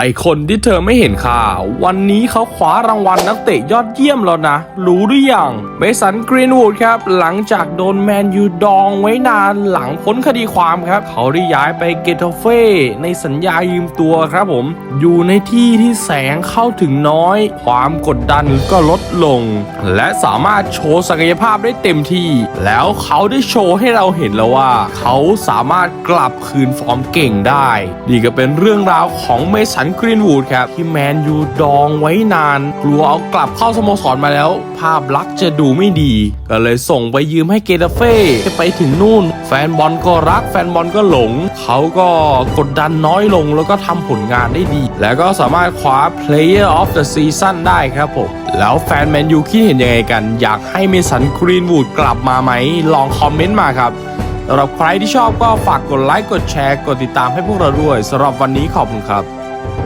ไอคนที่เธอไม่เห็นค่า วันนี้เขาคว้ารางวัลนักเตะยอดเยี่ยมแล้วนะ รู้หรือยังเมสันกรีนวูดครับ หลังจากโดนแมนยูดองไว้นานหลังพ้นคดีความครับ เขาได้ย้ายไปเกตาเฟ่ในสัญญายืมตัวครับผม อยู่ในที่ที่แสงเข้าถึงน้อย ความกดดันก็ลดลง และสามารถโชว์ศักยภาพได้เต็มที่ แล้วเขาได้โชว์ให้เราเห็นแล้วว่า เขาสามารถกลับคืนฟอร์มเก่งได้นี่ก็เป็นเรื่องราวของเมสันกรีนวูดครับ ที่แมนยูดองไว้นาน กลัวเอากลับเข้าสโมสรมาแล้ว ภาพลักษณ์จะดูไม่ดี ก็เลยส่งไปยืมให้เกตาเฟ่ไปถึงนู่น แฟนบอลก็รักแฟนบอลก็หลง เขาก็กดดันน้อยลงแล้วก็ทำผลงานได้ดี แล้วก็สามารถคว้า Player of the Season ได้ครับผม แล้วแฟนแมนยูคิดเห็นยังไงกัน อยากให้เมสันกรีนวูดกลับมาไหม ลองคอมเมนต์มาครับสำหรับใครที่ชอบก็ฝากกดไลค์ กดแชร์ กดติดตามให้พวกเราด้วยสำหรับวันนี้ขอบคุณครับ